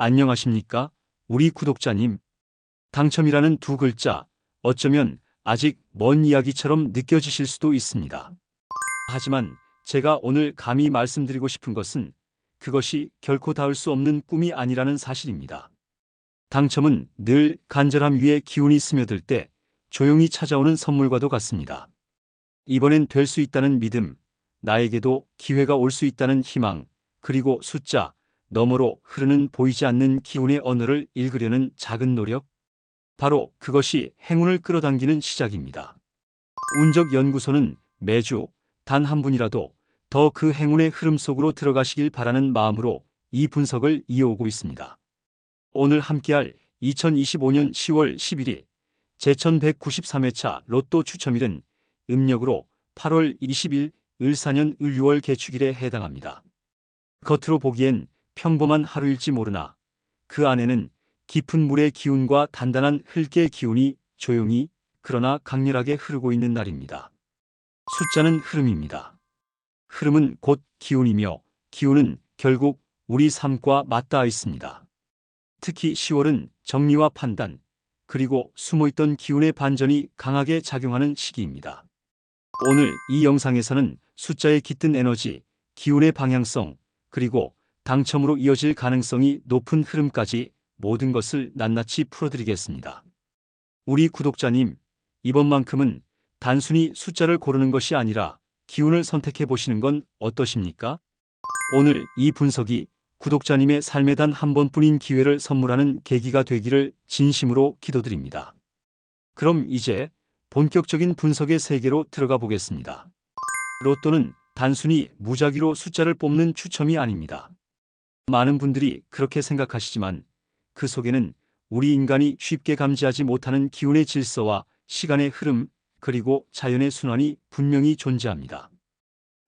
안녕하십니까? 우리 구독자님. 당첨이라는 두 글자, 어쩌면 아직 먼 이야기처럼 느껴지실 수도 있습니다. 하지만 제가 오늘 감히 말씀드리고 싶은 것은 그것이 결코 닿을 수 없는 꿈이 아니라는 사실입니다. 당첨은 늘 간절함 위에 기운이 스며들 때 조용히 찾아오는 선물과도 같습니다. 이번엔 될 수 있다는 믿음, 나에게도 기회가 올 수 있다는 희망, 그리고 숫자, 너머로 흐르는 보이지 않는 기운의 언어를 읽으려는 작은 노력? 바로 그것이 행운을 끌어당기는 시작입니다. 운적 연구소는 매주 단 한 분이라도 더 그 행운의 흐름 속으로 들어가시길 바라는 마음으로 이 분석을 이어오고 있습니다. 오늘 함께할 2025년 10월 11일 제1193회차 로또 추첨일은 음력으로 8월 20일 을사년 을유월 개축일에 해당합니다. 겉으로 보기엔 평범한 하루일지 모르나 그 안에는 깊은 물의 기운과 단단한 흙의 기운이 조용히 그러나 강렬하게 흐르고 있는 날입니다. 숫자는 흐름입니다. 흐름은 곧 기운이며 기운은 결국 우리 삶과 맞닿아 있습니다. 특히 10월은 정리와 판단, 그리고 숨어있던 기운의 반전이 강하게 작용하는 시기입니다. 오늘 이 영상에서는 숫자의 깃든 에너지, 기운의 방향성, 그리고 당첨으로 이어질 가능성이 높은 흐름까지 모든 것을 낱낱이 풀어드리겠습니다. 우리 구독자님, 이번만큼은 단순히 숫자를 고르는 것이 아니라 기운을 선택해 보시는 건 어떠십니까? 오늘 이 분석이 구독자님의 삶에 단 한 번뿐인 기회를 선물하는 계기가 되기를 진심으로 기도드립니다. 그럼 이제 본격적인 분석의 세계로 들어가 보겠습니다. 로또는 단순히 무작위로 숫자를 뽑는 추첨이 아닙니다. 많은 분들이 그렇게 생각하시지만 그 속에는 우리 인간이 쉽게 감지하지 못하는 기운의 질서와 시간의 흐름 그리고 자연의 순환이 분명히 존재합니다.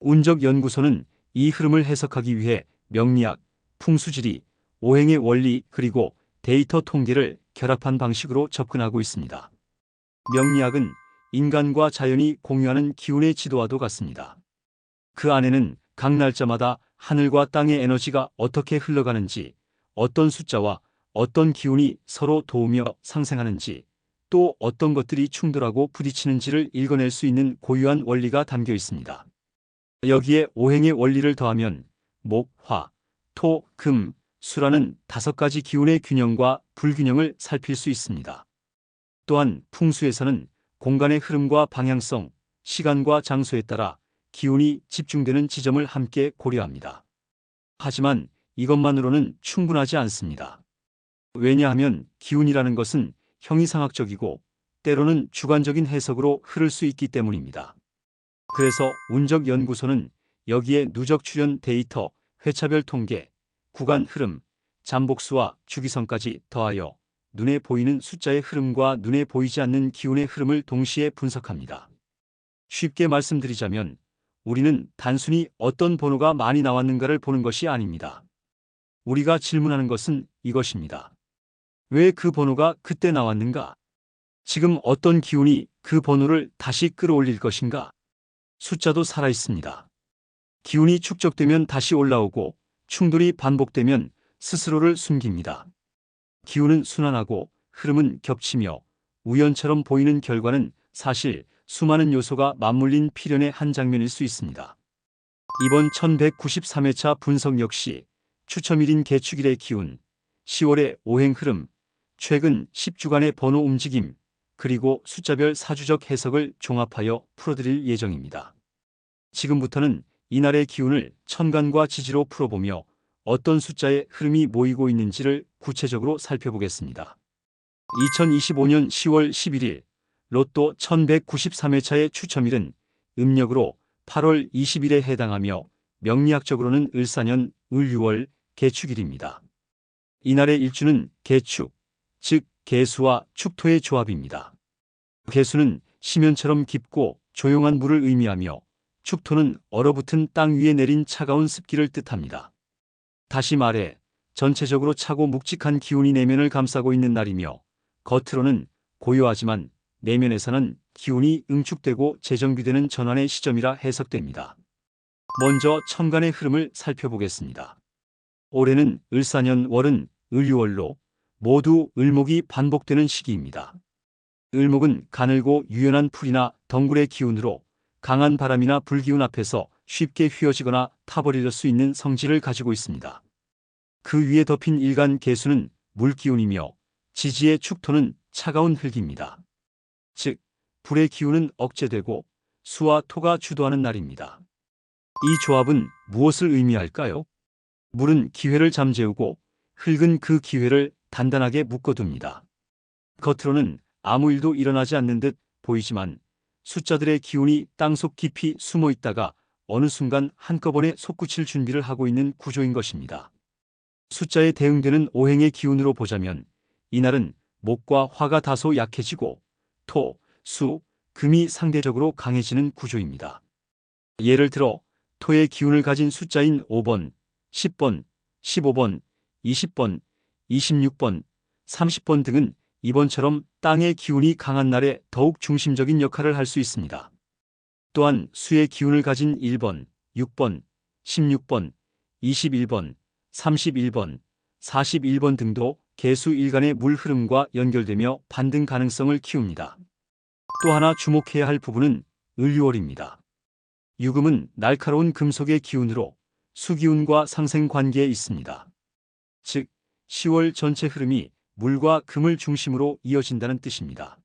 운적 연구소는 이 흐름을 해석하기 위해 명리학, 풍수지리, 오행의 원리 그리고 데이터 통계를 결합한 방식으로 접근하고 있습니다. 명리학은 인간과 자연이 공유하는 기운의 지도와도 같습니다. 그 안에는 각 날짜마다 하늘과 땅의 에너지가 어떻게 흘러가는지, 어떤 숫자와 어떤 기운이 서로 도우며 상생하는지, 또 어떤 것들이 충돌하고 부딪히는지를 읽어낼 수 있는 고유한 원리가 담겨 있습니다. 여기에 오행의 원리를 더하면 목, 화, 토, 금, 수라는 다섯 가지 기운의 균형과 불균형을 살필 수 있습니다. 또한 풍수에서는 공간의 흐름과 방향성, 시간과 장소에 따라 기운이 집중되는 지점을 함께 고려합니다. 하지만 이것만으로는 충분하지 않습니다. 왜냐하면 기운이라는 것은 형이상학적이고 때로는 주관적인 해석으로 흐를 수 있기 때문입니다. 그래서 운적연구소는 여기에 누적 출현 데이터, 회차별 통계, 구간 흐름, 잠복수와 주기성까지 더하여 눈에 보이는 숫자의 흐름과 눈에 보이지 않는 기운의 흐름을 동시에 분석합니다. 쉽게 말씀드리자면 우리는 단순히 어떤 번호가 많이 나왔는가를 보는 것이 아닙니다. 우리가 질문하는 것은 이것입니다. 왜 그 번호가 그때 나왔는가? 지금 어떤 기운이 그 번호를 다시 끌어올릴 것인가? 숫자도 살아있습니다. 기운이 축적되면 다시 올라오고 충돌이 반복되면 스스로를 숨깁니다. 기운은 순환하고 흐름은 겹치며 우연처럼 보이는 결과는 사실 수많은 요소가 맞물린 필연의 한 장면일 수 있습니다. 이번 1193회차 분석 역시 추첨일인 개축일의 기운, 10월의 오행 흐름, 최근 10주간의 번호 움직임, 그리고 숫자별 사주적 해석을 종합하여 풀어드릴 예정입니다. 지금부터는 이날의 기운을 천간과 지지로 풀어보며 어떤 숫자의 흐름이 모이고 있는지를 구체적으로 살펴보겠습니다. 2025년 10월 11일 로또 1193회차의 추첨일은 음력으로 8월 20일에 해당하며 명리학적으로는 을사년 을유월 개축일입니다. 이날의 일주는 개축, 즉 개수와 축토의 조합입니다. 개수는 심연처럼 깊고 조용한 물을 의미하며 축토는 얼어붙은 땅 위에 내린 차가운 습기를 뜻합니다. 다시 말해 전체적으로 차고 묵직한 기운이 내면을 감싸고 있는 날이며 겉으로는 고요하지만 내면에서는 기운이 응축되고 재정비되는 전환의 시점이라 해석됩니다. 먼저 천간의 흐름을 살펴보겠습니다. 올해는 을사년 월은 을유월로 모두 을목이 반복되는 시기입니다. 을목은 가늘고 유연한 풀이나 덩굴의 기운으로 강한 바람이나 불기운 앞에서 쉽게 휘어지거나 타버릴 수 있는 성질을 가지고 있습니다. 그 위에 덮인 일간 개수는 물기운이며 지지의 축토는 차가운 흙입니다. 즉, 불의 기운은 억제되고 수와 토가 주도하는 날입니다. 이 조합은 무엇을 의미할까요? 물은 기회를 잠재우고 흙은 그 기회를 단단하게 묶어둡니다. 겉으로는 아무 일도 일어나지 않는 듯 보이지만 숫자들의 기운이 땅속 깊이 숨어 있다가 어느 순간 한꺼번에 솟구칠 준비를 하고 있는 구조인 것입니다. 숫자에 대응되는 오행의 기운으로 보자면 이날은 목과 화가 다소 약해지고 토, 수, 금이 상대적으로 강해지는 구조입니다. 예를 들어 토의 기운을 가진 숫자인 5번, 10번, 15번, 20번, 26번, 30번 등은 이번처럼 땅의 기운이 강한 날에 더욱 중심적인 역할을 할 수 있습니다. 또한 수의 기운을 가진 1번, 6번, 16번, 21번, 31번, 41번 등도 개수 일간의 물 흐름과 연결되며 반등 가능성을 키웁니다. 또 하나 주목해야 할 부분은 을유월입니다. 유금은 날카로운 금속의 기운으로 수기운과 상생 관계에 있습니다. 즉, 10월 전체 흐름이 물과 금을 중심으로 이어진다는 뜻입니다.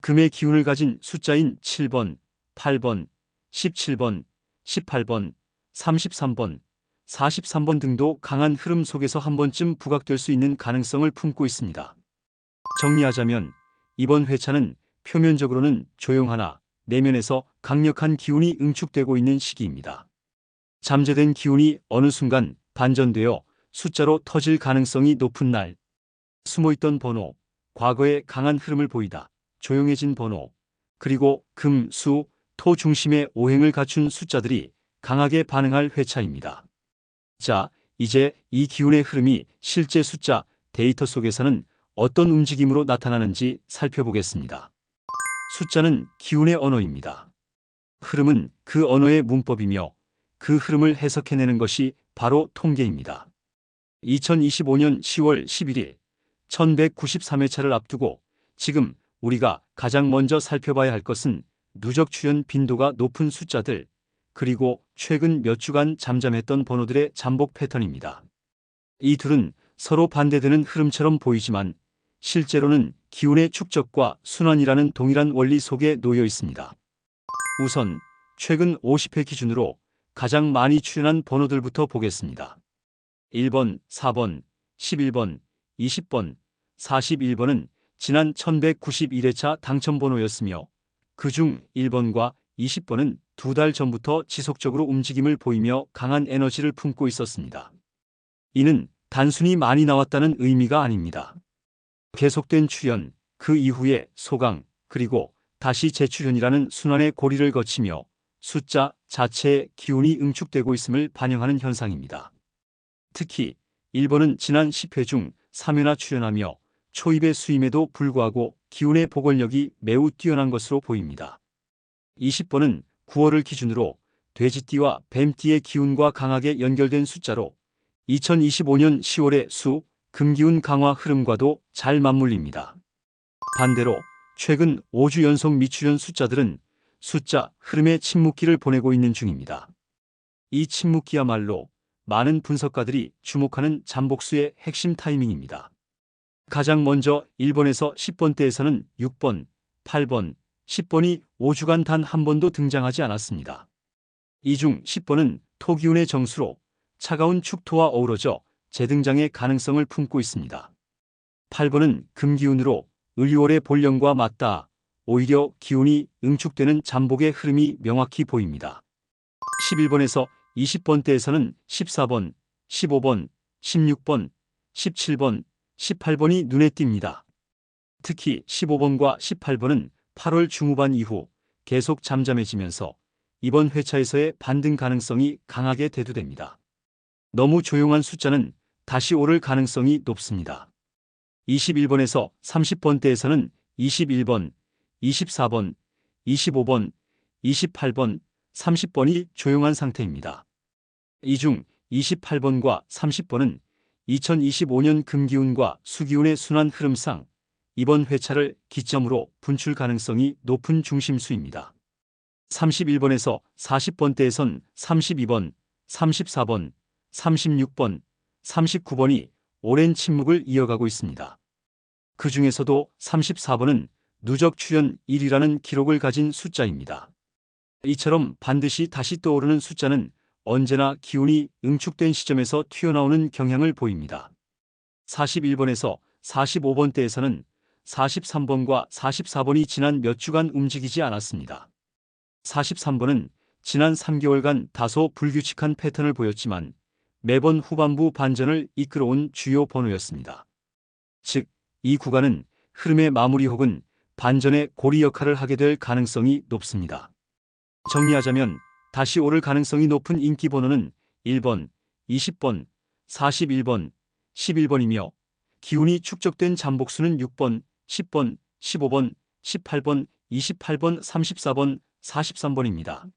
금의 기운을 가진 숫자인 7번, 8번, 17번, 18번, 33번, 43번 등도 강한 흐름 속에서 한 번쯤 부각될 수 있는 가능성을 품고 있습니다. 정리하자면 이번 회차는 표면적으로는 조용하나 내면에서 강력한 기운이 응축되고 있는 시기입니다. 잠재된 기운이 어느 순간 반전되어 숫자로 터질 가능성이 높은 날, 숨어있던 번호, 과거의 강한 흐름을 보이다, 조용해진 번호, 그리고 금, 수, 토 중심의 오행을 갖춘 숫자들이 강하게 반응할 회차입니다. 자, 이제 이 기운의 흐름이 실제 숫자, 데이터 속에서는 어떤 움직임으로 나타나는지 살펴보겠습니다. 숫자는 기운의 언어입니다. 흐름은 그 언어의 문법이며 그 흐름을 해석해내는 것이 바로 통계입니다. 2025년 10월 11일 1193회차를 앞두고 지금 우리가 가장 먼저 살펴봐야 할 것은 누적 출현 빈도가 높은 숫자들 그리고 최근 몇 주간 잠잠했던 번호들의 잠복 패턴입니다. 이 둘은 서로 반대되는 흐름처럼 보이지만 실제로는 기운의 축적과 순환이라는 동일한 원리 속에 놓여 있습니다. 우선 최근 50회 기준으로 가장 많이 출현한 번호들부터 보겠습니다. 1번, 4번, 11번, 20번, 41번은 지난 1191회차 당첨번호였으며 그중 1번과 20번은 두 달 전부터 지속적으로 움직임을 보이며 강한 에너지를 품고 있었습니다. 이는 단순히 많이 나왔다는 의미가 아닙니다. 계속된 출현, 그 이후에 소강, 그리고 다시 재출현이라는 순환의 고리를 거치며 숫자 자체의 기운이 응축되고 있음을 반영하는 현상입니다. 특히 1번은 지난 10회 중 3회나 출현하며 초입의 수임에도 불구하고 기운의 보궐력이 매우 뛰어난 것으로 보입니다. 20번은 9월을 기준으로 돼지띠와 뱀띠의 기운과 강하게 연결된 숫자로 2025년 10월의 수, 금기운 강화 흐름과도 잘 맞물립니다. 반대로 최근 5주 연속 미출현 숫자들은 숫자 흐름의 침묵기를 보내고 있는 중입니다. 이 침묵기야말로 많은 분석가들이 주목하는 잠복수의 핵심 타이밍입니다. 가장 먼저 1번에서 10번대에서는 6번, 8번, 10번이 5주간 단 한 번도 등장하지 않았습니다. 이 중 10번은 토기운의 정수로 차가운 축토와 어우러져 재등장의 가능성을 품고 있습니다. 8번은 금기운으로 을유월의 본령과 맞닿아 오히려 기운이 응축되는 잠복의 흐름이 명확히 보입니다. 11번에서 20번대에서는 14번, 15번, 16번, 17번, 18번이 눈에 띕니다. 특히 15번과 18번은 8월 중후반 이후 계속 잠잠해지면서 이번 회차에서의 반등 가능성이 강하게 대두됩니다. 너무 조용한 숫자는 다시 오를 가능성이 높습니다. 21번에서 30번대에서는 21번, 24번, 25번, 28번, 30번이 조용한 상태입니다. 이 중 28번과 30번은 2025년 금기운과 수기운의 순환 흐름상 이번 회차를 기점으로 분출 가능성이 높은 중심수입니다. 31번에서 40번대에선 32번, 34번, 36번, 39번이 오랜 침묵을 이어가고 있습니다. 그 중에서도 34번은 누적 출현 1이라는 기록을 가진 숫자입니다. 이처럼 반드시 다시 떠오르는 숫자는 언제나 기운이 응축된 시점에서 튀어나오는 경향을 보입니다. 41번에서 45번대에서는 43번과 44번이 지난 몇 주간 움직이지 않았습니다. 43번은 지난 3개월간 다소 불규칙한 패턴을 보였지만 매번 후반부 반전을 이끌어온 주요 번호였습니다. 즉, 이 구간은 흐름의 마무리 혹은 반전의 고리 역할을 하게 될 가능성이 높습니다. 정리하자면 다시 오를 가능성이 높은 인기 번호는 1번, 20번, 41번, 11번이며 기운이 축적된 잠복수는 6번, 10번, 15번, 18번, 28번, 34번, 43번입니다.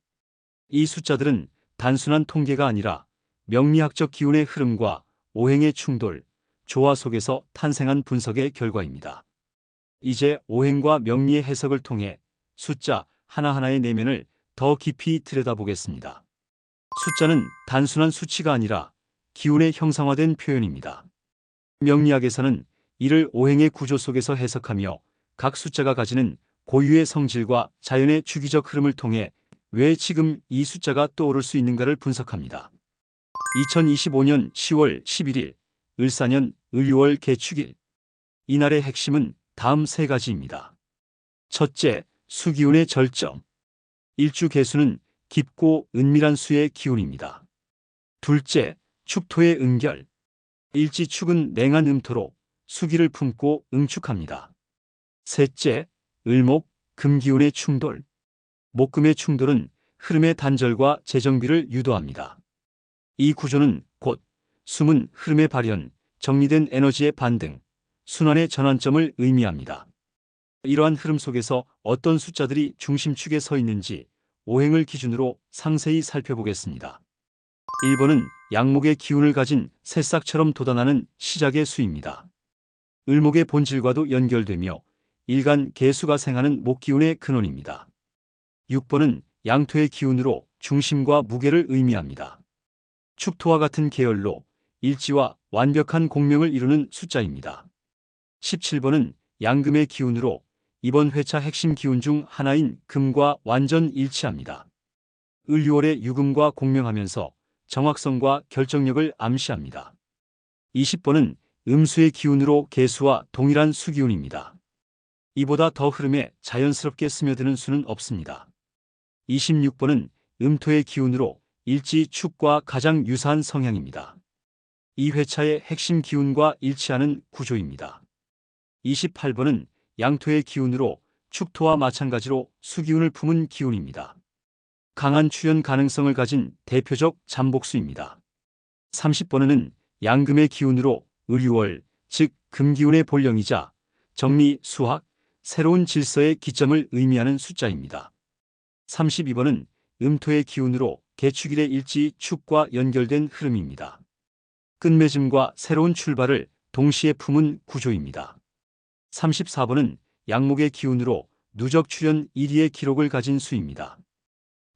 이 숫자들은 단순한 통계가 아니라 명리학적 기운의 흐름과 오행의 충돌, 조화 속에서 탄생한 분석의 결과입니다. 이제 오행과 명리의 해석을 통해 숫자 하나하나의 내면을 더 깊이 들여다보겠습니다. 숫자는 단순한 수치가 아니라 기운의 형상화된 표현입니다. 명리학에서는 이를 오행의 구조 속에서 해석하며 각 숫자가 가지는 고유의 성질과 자연의 주기적 흐름을 통해 왜 지금 이 숫자가 떠오를 수 있는가를 분석합니다. 2025년 10월 11일 을사년 을유월 개축일 이날의 핵심은 다음 세 가지입니다. 첫째, 수기운의 절정. 일주 개수는 깊고 은밀한 수의 기운입니다. 둘째, 축토의 응결. 일지축은 냉한 음토로 수기를 품고 응축합니다. 셋째, 을목, 금기운의 충돌. 목금의 충돌은 흐름의 단절과 재정비를 유도합니다. 이 구조는 곧 숨은 흐름의 발현, 정리된 에너지의 반등, 순환의 전환점을 의미합니다. 이러한 흐름 속에서 어떤 숫자들이 중심축에 서 있는지 오행을 기준으로 상세히 살펴보겠습니다. 1번은 양목의 기운을 가진 새싹처럼 돋아나는 시작의 수입니다. 을목의 본질과도 연결되며 일간 개수가 생하는 목기운의 근원입니다. 6번은 양토의 기운으로 중심과 무게를 의미합니다. 축토와 같은 계열로 일지와 완벽한 공명을 이루는 숫자입니다. 17번은 양금의 기운으로 이번 회차 핵심 기운 중 하나인 금과 완전 일치합니다. 을유월의 유금과 공명하면서 정확성과 결정력을 암시합니다. 20번은 음수의 기운으로 개수와 동일한 수기운입니다. 이보다 더 흐름에 자연스럽게 스며드는 수는 없습니다. 26번은 음토의 기운으로 일지 축과 가장 유사한 성향입니다. 이 회차의 핵심 기운과 일치하는 구조입니다. 28번은 양토의 기운으로 축토와 마찬가지로 수기운을 품은 기운입니다. 강한 출현 가능성을 가진 대표적 잠복수입니다. 30번은 양금의 기운으로 의류월, 즉 금기운의 본령이자 정리, 수학, 새로운 질서의 기점을 의미하는 숫자입니다. 32번은 음토의 기운으로 개축일의 일지 축과 연결된 흐름입니다. 끝맺음과 새로운 출발을 동시에 품은 구조입니다. 34번은 양목의 기운으로 누적 출현 1위의 기록을 가진 수입니다.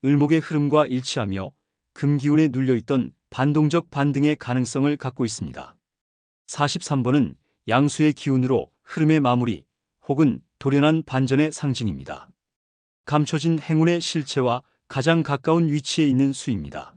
을목의 흐름과 일치하며 금기운에 눌려있던 반동적 반등의 가능성을 갖고 있습니다. 43번은 양수의 기운으로 흐름의 마무리 혹은 돌연한 반전의 상징입니다. 감춰진 행운의 실체와 가장 가까운 위치에 있는 수입니다.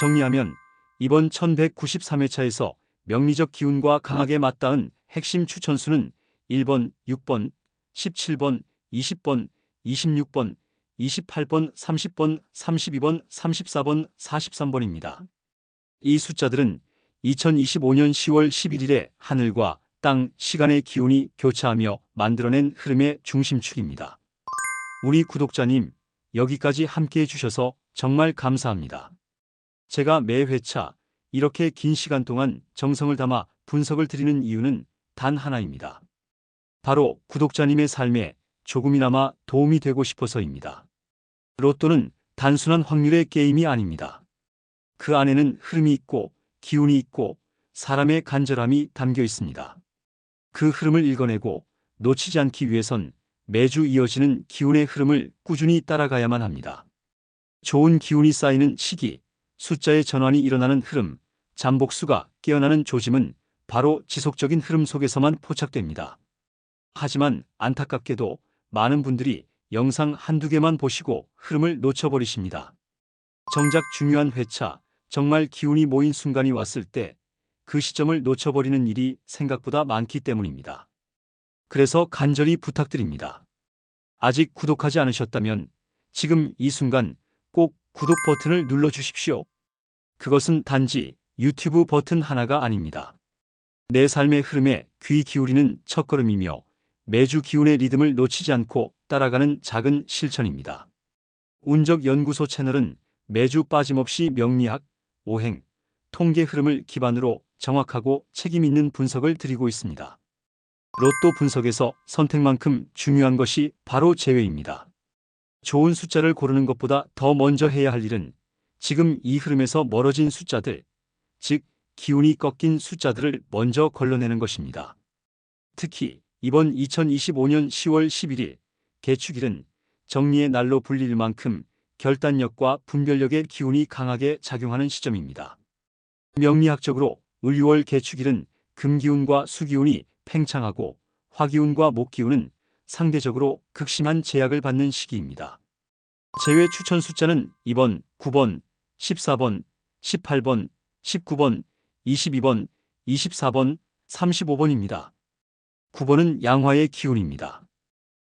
정리하면 이번 1193회차에서 명리적 기운과 강하게 맞닿은 핵심 추천수는 1번, 6번, 17번, 20번, 26번, 28번, 30번, 32번, 34번, 43번입니다. 이 숫자들은 2025년 10월 11일에 하늘과 땅, 시간의 기운이 교차하며 만들어낸 흐름의 중심축입니다. 우리 구독자님, 여기까지 함께 해주셔서 정말 감사합니다. 제가 매 회차 이렇게 긴 시간 동안 정성을 담아 분석을 드리는 이유는 단 하나입니다. 바로 구독자님의 삶에 조금이나마 도움이 되고 싶어서입니다. 로또는 단순한 확률의 게임이 아닙니다. 그 안에는 흐름이 있고 기운이 있고 사람의 간절함이 담겨 있습니다. 그 흐름을 읽어내고 놓치지 않기 위해선 매주 이어지는 기운의 흐름을 꾸준히 따라가야만 합니다. 좋은 기운이 쌓이는 시기, 숫자의 전환이 일어나는 흐름, 잠복수가 깨어나는 조짐은 바로 지속적인 흐름 속에서만 포착됩니다. 하지만 안타깝게도 많은 분들이 영상 한두 개만 보시고 흐름을 놓쳐버리십니다. 정작 중요한 회차, 정말 기운이 모인 순간이 왔을 때 그 시점을 놓쳐버리는 일이 생각보다 많기 때문입니다. 그래서 간절히 부탁드립니다. 아직 구독하지 않으셨다면 지금 이 순간 꼭 구독 버튼을 눌러 주십시오. 그것은 단지 유튜브 버튼 하나가 아닙니다. 내 삶의 흐름에 귀 기울이는 첫걸음이며 매주 기운의 리듬을 놓치지 않고 따라가는 작은 실천입니다. 운적 연구소 채널은 매주 빠짐없이 명리학, 오행, 통계 흐름을 기반으로 정확하고 책임 있는 분석을 드리고 있습니다. 로또 분석에서 선택만큼 중요한 것이 바로 제외입니다. 좋은 숫자를 고르는 것보다 더 먼저 해야 할 일은 지금 이 흐름에서 멀어진 숫자들, 즉 기운이 꺾인 숫자들을 먼저 걸러내는 것입니다. 특히 이번 2025년 10월 11일 개축일은 정리의 날로 불릴 만큼 결단력과 분별력의 기운이 강하게 작용하는 시점입니다. 명리학적으로 을유월 개축일은 금기운과 수기운이 팽창하고 화기운과 목기운은 상대적으로 극심한 제약을 받는 시기입니다. 제외 추천 숫자는 2번, 9번, 14번, 18번, 19번, 22번, 24번, 35번입니다. 9번은 양화의 기운입니다.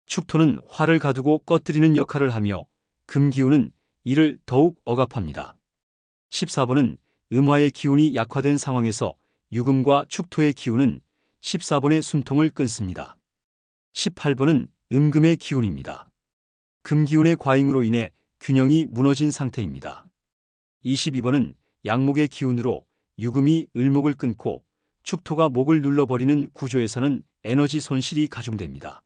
축토는 화를 가두고 꺼뜨리는 역할을 하며 금기운은 이를 더욱 억압합니다. 14번은 음화의 기운이 약화된 상황에서 유금과 축토의 기운은 14번의 숨통을 끊습니다. 18번은 음금의 기운입니다. 금기운의 과잉으로 인해 균형이 무너진 상태입니다. 22번은 양목의 기운으로 유금이 을목을 끊고 축토가 목을 눌러버리는 구조에서는 에너지 손실이 가중됩니다.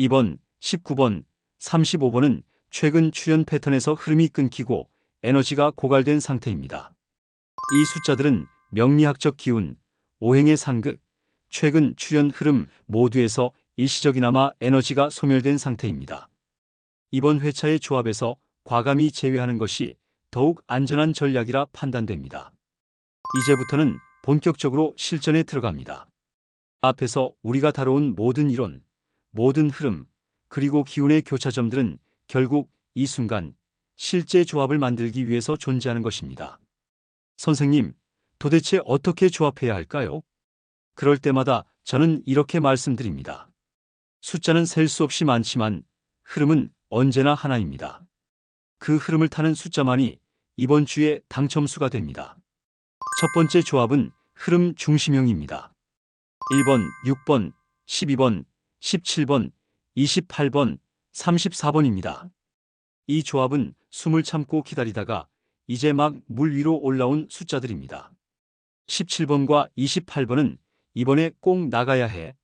2번, 19번, 35번은 최근 출현 패턴에서 흐름이 끊기고 에너지가 고갈된 상태입니다. 이 숫자들은 명리학적 기운, 오행의 상극, 최근 출현 흐름 모두에서 일시적이나마 에너지가 소멸된 상태입니다. 이번 회차의 조합에서 과감히 제외하는 것이 더욱 안전한 전략이라 판단됩니다. 이제부터는 본격적으로 실전에 들어갑니다. 앞에서 우리가 다뤄온 모든 이론, 모든 흐름, 그리고 기운의 교차점들은 결국 이 순간 실제 조합을 만들기 위해서 존재하는 것입니다. 선생님, 도대체 어떻게 조합해야 할까요? 그럴 때마다 저는 이렇게 말씀드립니다. 숫자는 셀 수 없이 많지만 흐름은 언제나 하나입니다. 그 흐름을 타는 숫자만이 이번 주에 당첨수가 됩니다. 첫 번째 조합은 흐름 중심형입니다. 1번, 6번, 12번, 17번, 28번, 34번입니다. 이 조합은 숨을 참고 기다리다가 이제 막 물 위로 올라온 숫자들입니다. 17번과 28번은 이번에 꼭 나가야 해.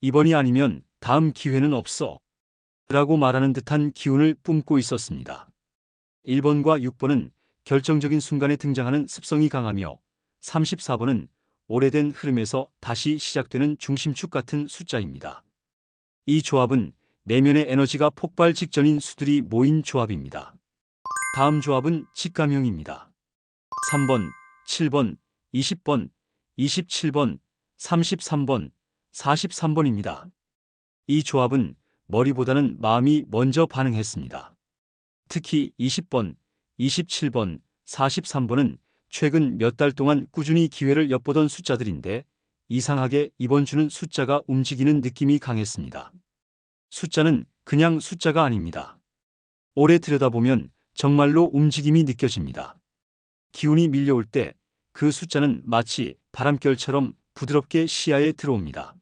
이번이 아니면 다음 기회는 없어. 라고 말하는 듯한 기운을 뿜고 있었습니다. 1번과 6번은 결정적인 순간에 등장하는 습성이 강하며 34번은 오래된 흐름에서 다시 시작되는 중심축 같은 숫자입니다. 이 조합은 내면의 에너지가 폭발 직전인 수들이 모인 조합입니다. 다음 조합은 직감형입니다. 3번, 7번, 20번, 27번, 33번, 43번입니다. 이 조합은 머리보다는 마음이 먼저 반응했습니다. 특히 20번, 27번, 43번은 최근 몇 달 동안 꾸준히 기회를 엿보던 숫자들인데 이상하게 이번 주는 숫자가 움직이는 느낌이 강했습니다. 숫자는 그냥 숫자가 아닙니다. 오래 들여다보면 정말로 움직임이 느껴집니다. 기운이 밀려올 때 그 숫자는 마치 바람결처럼 부드럽게 시야에 들어옵니다.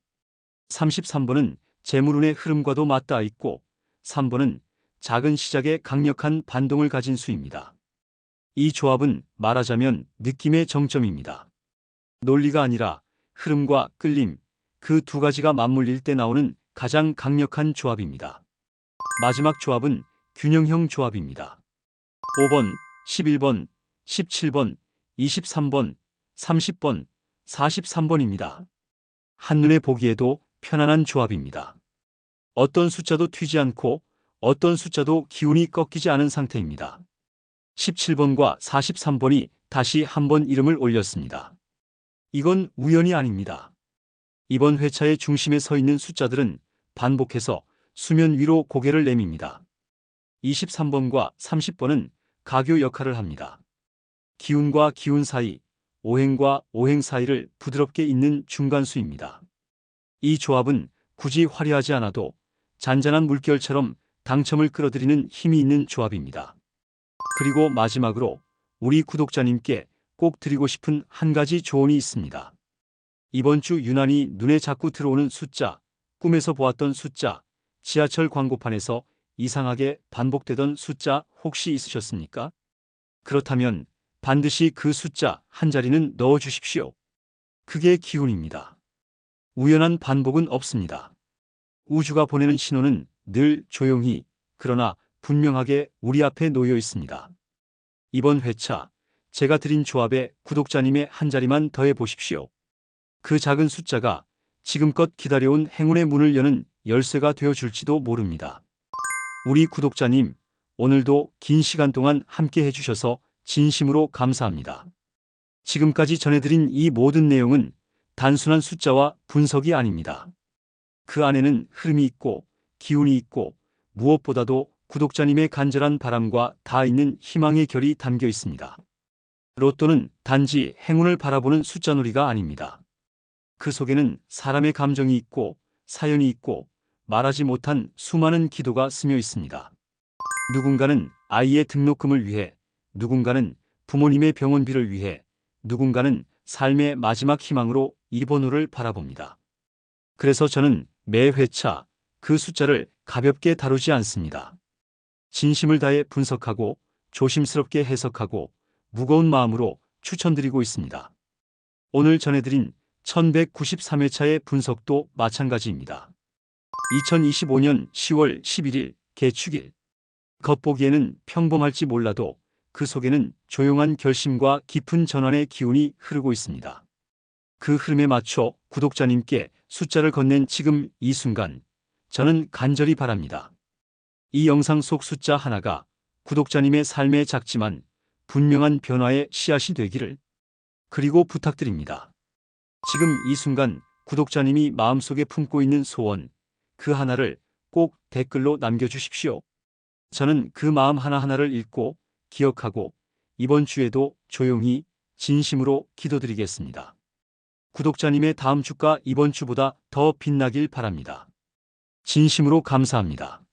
33번은 재물운의 흐름과도 맞닿아 있고 3번은 작은 시작에 강력한 반동을 가진 수입니다. 이 조합은 말하자면 느낌의 정점입니다. 논리가 아니라 흐름과 끌림, 그 두 가지가 맞물릴 때 나오는 가장 강력한 조합입니다. 마지막 조합은 균형형 조합입니다. 5번, 11번, 17번, 23번, 30번, 43번입니다. 한눈에 보기에도 편안한 조합입니다. 어떤 숫자도 튀지 않고 어떤 숫자도 기운이 꺾이지 않은 상태입니다. 17번과 43번이 다시 한번 이름을 올렸습니다. 이건 우연이 아닙니다. 이번 회차의 중심에 서 있는 숫자들은 반복해서 수면 위로 고개를 내밉니다. 23번과 30번은 가교 역할을 합니다. 기운과 기운 사이, 오행과 오행 사이를 부드럽게 잇는 중간수입니다. 이 조합은 굳이 화려하지 않아도 잔잔한 물결처럼 당첨을 끌어들이는 힘이 있는 조합입니다. 그리고 마지막으로 우리 구독자님께 꼭 드리고 싶은 한 가지 조언이 있습니다. 이번 주 유난히 눈에 자꾸 들어오는 숫자, 꿈에서 보았던 숫자, 지하철 광고판에서 이상하게 반복되던 숫자 혹시 있으셨습니까? 그렇다면 반드시 그 숫자 한 자리는 넣어 주십시오. 그게 기운입니다. 우연한 반복은 없습니다. 우주가 보내는 신호는 늘 조용히, 그러나 분명하게 우리 앞에 놓여 있습니다. 이번 회차, 제가 드린 조합에 구독자님의 한 자리만 더해 보십시오. 그 작은 숫자가 지금껏 기다려온 행운의 문을 여는 열쇠가 되어 줄지도 모릅니다. 우리 구독자님, 오늘도 긴 시간 동안 함께 해주셔서 진심으로 감사합니다. 지금까지 전해드린 이 모든 내용은 단순한 숫자와 분석이 아닙니다. 그 안에는 흐름이 있고 기운이 있고 무엇보다도 구독자님의 간절한 바람과 다 있는 희망의 결이 담겨 있습니다. 로또는 단지 행운을 바라보는 숫자놀이가 아닙니다. 그 속에는 사람의 감정이 있고 사연이 있고 말하지 못한 수많은 기도가 스며 있습니다. 누군가는 아이의 등록금을 위해, 누군가는 부모님의 병원비를 위해, 누군가는 삶의 마지막 희망으로 이 번호를 바라봅니다. 그래서 저는 매 회차 그 숫자를 가볍게 다루지 않습니다. 진심을 다해 분석하고 조심스럽게 해석하고 무거운 마음으로 추천드리고 있습니다. 오늘 전해드린 1193회차의 분석도 마찬가지입니다. 2025년 10월 11일 개축일. 겉보기에는 평범할지 몰라도 그 속에는 조용한 결심과 깊은 전환의 기운이 흐르고 있습니다. 그 흐름에 맞춰 구독자님께 숫자를 건넨 지금 이 순간 저는 간절히 바랍니다. 이 영상 속 숫자 하나가 구독자님의 삶에 작지만 분명한 변화의 씨앗이 되기를 그리고 부탁드립니다. 지금 이 순간 구독자님이 마음속에 품고 있는 소원 그 하나를 꼭 댓글로 남겨주십시오. 저는 그 마음 하나하나를 읽고 기억하고 이번 주에도 조용히 진심으로 기도드리겠습니다. 구독자님의 다음 주가 이번 주보다 더 빛나길 바랍니다. 진심으로 감사합니다.